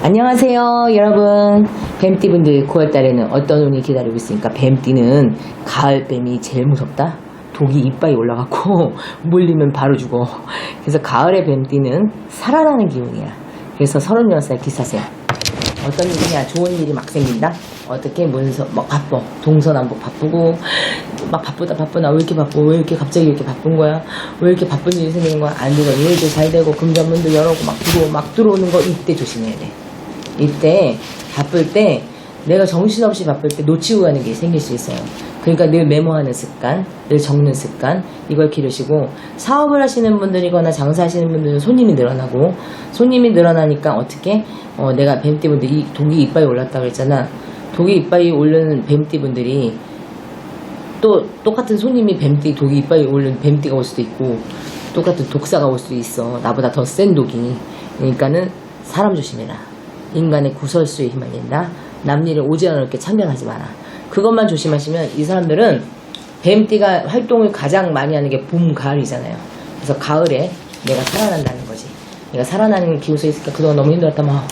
안녕하세요 여러분. 뱀띠분들 9월달에는 어떤 운이 기다리고 있습니까? 뱀띠는 가을뱀이 제일 무섭다. 독이 이빨이 올라가고 물리면 바로 죽어. 그래서 가을의 뱀띠는 살아나는 기운이야. 그래서 36살 기사생. 어떤 일이냐? 좋은 일이 막 생긴다? 어떻게 문서 막 바빠? 동서남북 바쁘고 막 바쁘다 바쁘나? 왜 이렇게 바빠? 왜 이렇게 갑자기 이렇게 바쁜 거야? 왜 이렇게 바쁜 일이 생기는 거야? 안 되고 일도 잘 되고 금전문도 열어오고 막 들어오고 막 들어오는 거 이때 조심해야 돼 이때 바쁠 때 내가 정신없이 바쁠 때 놓치고 가는 게 생길 수 있어요. 그러니까 늘 메모하는 습관, 늘 적는 습관 이걸 기르시고 사업을 하시는 분들이거나 장사하시는 분들은 손님이 늘어나고 손님이 늘어나니까 어떻게 어, 내가 뱀띠분들 이 독이 이빨이 올랐다 그랬잖아. 독이 이빨이 오르는 뱀띠분들이 또 똑같은 손님이 뱀띠 독이 이빨이 오른 뱀띠가 올 수도 있고 똑같은 독사가 올 수도 있어. 나보다 더 센 독이. 그러니까는 사람 조심해라. 인간의 구설수에 휘말린다. 남일을 오지않을 게 참견하지 마라. 그것만 조심하시면 이 사람들은 뱀띠가 활동을 가장 많이 하는 게 봄, 가을이잖아요. 그래서 가을에 내가 살아난다는 거지. 내가 살아나는 기우서 있으니까 그동안 너무 힘들었다. 막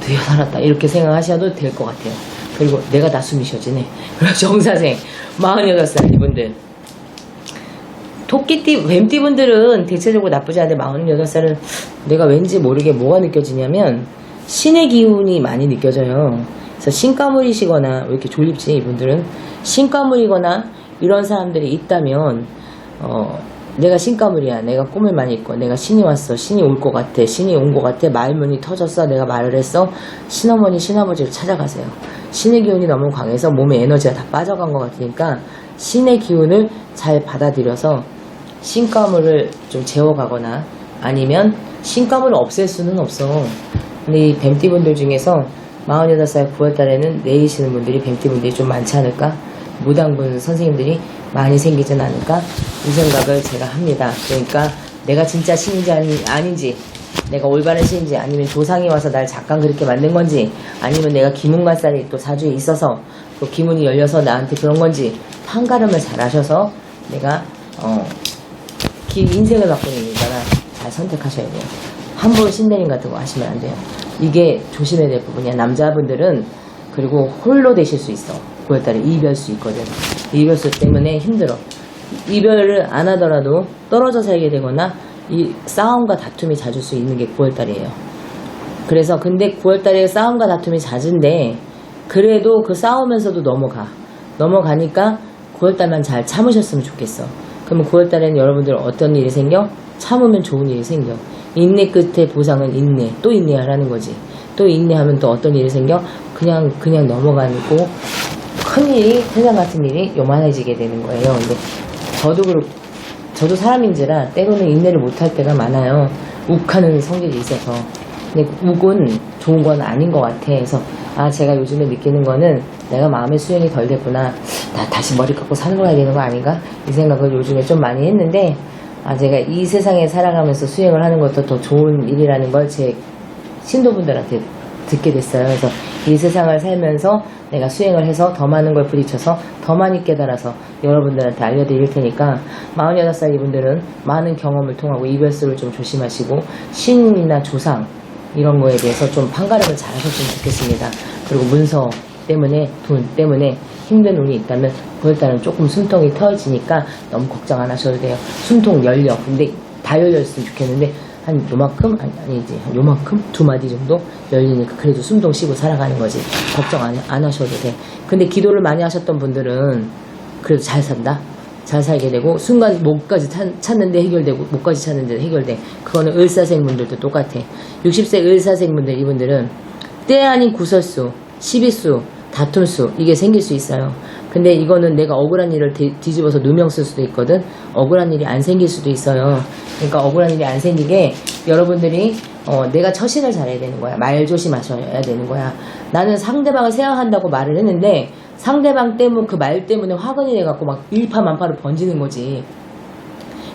드디어 살았다. 이렇게 생각하셔도 될 것 같아요. 그리고 내가 다 숨이 쉬어지네. 그리고 정사생 48살 이분들 토끼띠, 뱀띠 분들은 대체적으로 나쁘지 않은데 48살은 내가 왠지 모르게 뭐가 느껴지냐면 신의 기운이 많이 느껴져요. 그래서 신가물이시거나 왜 이렇게 졸립지 이분들은 신가물이거나 이런 사람들이 있다면 어 내가 신가물이야. 내가 꿈을 많이 꿔. 내가 신이 왔어. 신이 올 것 같아. 신이 온 것 같아. 말문이 터졌어. 내가 말을 했어. 신어머니, 신아버지를 찾아가세요. 신의 기운이 너무 강해서 몸에 에너지가 다 빠져간 것 같으니까 신의 기운을 잘 받아들여서 신가물을 좀 제어가거나 아니면 신가물을 없앨 수는 없어. 근데 이 뱀띠분들 중에서 48살 9월달에는 내리시는 분들이 뱀띠분들이 좀 많지 않을까? 무당분 선생님들이 많이 생기진 않을까? 이 생각을 제가 합니다. 그러니까 내가 진짜 신인지 아니, 아닌지 내가 올바른 신인지 아니면 조상이 와서 날 잠깐 그렇게 만든 건지 아니면 내가 기문관살이 또 사주에 있어서 또 기문이 열려서 나한테 그런 건지 판가름을 잘 하셔서 내가 어, 기 인생을 바꾸는 일이잖아. 잘 선택하셔야 돼요. 함부로 신내림 같은 거 하시면 안 돼요. 이게 조심해야 될 부분이야. 남자분들은 그리고 홀로 되실 수 있어. 9월달에 이별수 있거든. 이별수 때문에 힘들어. 이별을 안 하더라도 떨어져 살게 되거나 이 싸움과 다툼이 잦을 수 있는 게 9월달이에요. 그래서 근데 9월달에 싸움과 다툼이 잦은데 그래도 그 싸우면서도 넘어가. 넘어가니까 9월달만 잘 참으셨으면 좋겠어. 그러면 9월달에는 여러분들 어떤 일이 생겨? 참으면 좋은 일이 생겨. 인내 끝에 보상은 인내. 또 인내하라는 거지. 또 인내하면 또 어떤 일이 생겨? 그냥 그냥 넘어가고 큰 일이 세상 같은 일이 요만해지게 되는 거예요. 근데 저도 그렇고 저도 사람인지라 때로는 인내를 못할 때가 많아요. 욱하는 성질이 있어서. 근데 욱은 좋은 건 아닌 것 같아. 그래서 아 제가 요즘에 느끼는 거는 내가 마음의 수행이 덜 됐구나. 나 다시 머리 깎고 살아가야 되는 거 아닌가? 이 생각을 요즘에 좀 많이 했는데 아 제가 이 세상에 살아가면서 수행을 하는 것도 더 좋은 일이라는 걸 제 신도분들한테 듣게 됐어요. 그래서 이 세상을 살면서 내가 수행을 해서 더 많은 걸 부딪혀서 더 많이 깨달아서 여러분들한테 알려드릴 테니까 48살 이분들은 많은 경험을 통하고 이별수를 좀 조심하시고 신이나 조상 이런 거에 대해서 좀 판가름을 잘 하셨으면 좋겠습니다. 그리고 문서 때문에 돈 때문에 힘든 운이 있다면 9월달은 조금 숨통이 터지니까 너무 걱정 안 하셔도 돼요. 숨통 열려. 근데 다 열렸으면 좋겠는데 한 요만큼? 아니, 아니지 한 요만큼? 두 마디 정도? 열리니까 그래도 숨통 쉬고 살아가는 거지. 걱정 안, 안 하셔도 돼. 근데 기도를 많이 하셨던 분들은 그래도 잘 산다. 잘 살게 되고 순간 목까지 찾- 찾는데 해결되고 목까지 찾는데 해결돼. 그거는 을사생분들도 똑같아. 60세 을사생분들 이분들은 때 아닌 구설수 시비수 다툴 수 이게 생길 수 있어요. 근데 이거는 내가 억울한 일을 뒤- 뒤집어서 누명 쓸 수도 있거든. 억울한 일이 안 생길 수도 있어요. 그러니까 억울한 일이 안 생기게 여러분들이 어, 내가 처신을 잘해야 되는 거야. 말 조심하셔야 되는 거야. 나는 상대방을 생각한다고 말을 했는데 상대방 때문에 그 말 때문에 화근이 돼갖고 막 일파만파로 번지는 거지.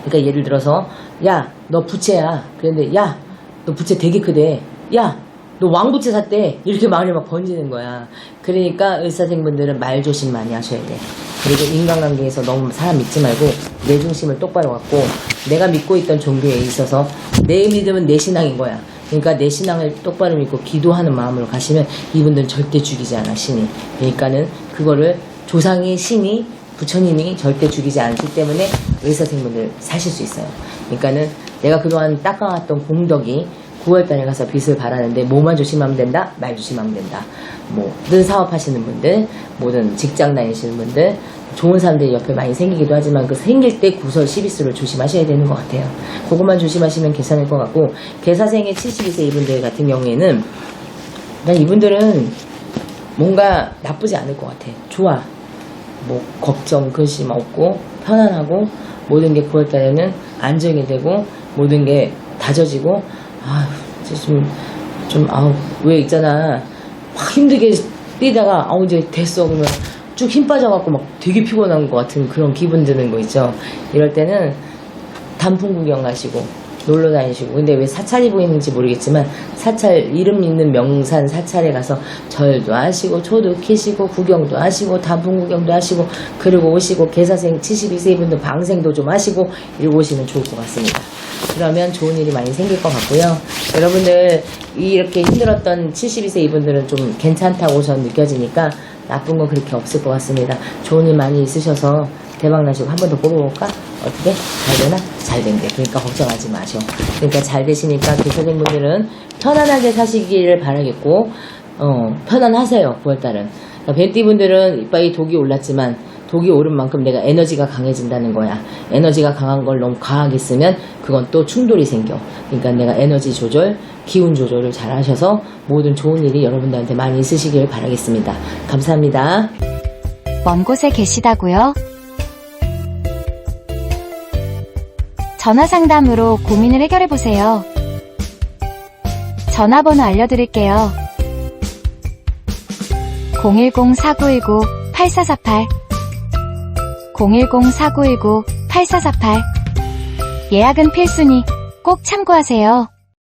그러니까 예를 들어서 야 너 부채야. 그런데 야 너 부채 되게 크대. 야 너 왕부채 샀대 이렇게 말이 막 번지는 거야 그러니까 의사생분들은 말 조심 많이 하셔야 돼 그리고 인간관계에서 너무 사람 믿지 말고 내 중심을 똑바로 갖고 내가 믿고 있던 종교에 있어서 내 믿음은 내 신앙인 거야 그러니까 내 신앙을 똑바로 믿고 기도하는 마음으로 가시면 이분들은 절대 죽이지 않아 신이. 그러니까는 그거를 조상의 신이 부처님이 절대 죽이지 않기 때문에 의사생분들 사실 수 있어요. 그러니까는 내가 그동안 닦아왔던 공덕이 9월달에 가서 빚을 발하는데 뭐만 조심하면 된다? 말 조심하면 된다. 뭐든 사업하시는 분들, 뭐든 직장 다니시는 분들, 좋은 사람들이 옆에 많이 생기기도 하지만 그 생길 때 구설 시비수를 조심하셔야 되는 것 같아요. 그것만 조심하시면 괜찮을 것 같고 개사생의 72세 이분들 같은 경우에는 난 이분들은 뭔가 나쁘지 않을 것 같아. 좋아. 뭐 걱정 근심 없고 편안하고 모든 게 9월달에는 안정이 되고 모든 게 다져지고 아휴 이제 좀좀 아우 왜 있잖아. 막 힘들게 뛰다가 아우 이제 됐어. 그러면 쭉 힘 빠져갖고 막 되게 피곤한 것 같은 그런 기분 드는 거 있죠? 이럴 때는 단풍 구경 가시고 놀러 다니시고 근데 왜 사찰이 보이는지 모르겠지만 사찰 이름 있는 명산 사찰에 가서 절도 하시고 초도 키시고 구경도 하시고 단풍 구경도 하시고 그리고 오시고 개사생 72세 분들 방생도 좀 하시고 이러고 오시면 좋을 것 같습니다. 그러면 좋은 일이 많이 생길 것 같고요. 여러분들 이렇게 힘들었던 72세 이분들은 좀 괜찮다고 전 느껴지니까 나쁜 건 그렇게 없을 것 같습니다. 좋은 일 많이 있으셔서 대박 나시고 한 번 더 뽑아볼까? 어떻게? 잘 되나? 잘 된대. 그러니까 걱정하지 마셔. 그러니까 잘 되시니까 교사생분들은 편안하게 사시기를 바라겠고, 어, 편안하세요. 9월달은. 그러니까 뱀띠분들은 이빨이 독이 올랐지만, 독이 오른 만큼 내가 에너지가 강해진다는 거야. 에너지가 강한 걸 너무 과하게 쓰면 그건 또 충돌이 생겨. 그러니까 내가 에너지 조절, 기운 조절을 잘 하셔서 모든 좋은 일이 여러분들한테 많이 있으시길 바라겠습니다. 감사합니다. 먼 곳에 계시다고요? 전화 상담으로 고민을 해결해 보세요. 전화번호 알려드릴게요. 010-4919-8448 010-4919-8448 예약은 필수니 꼭 참고하세요.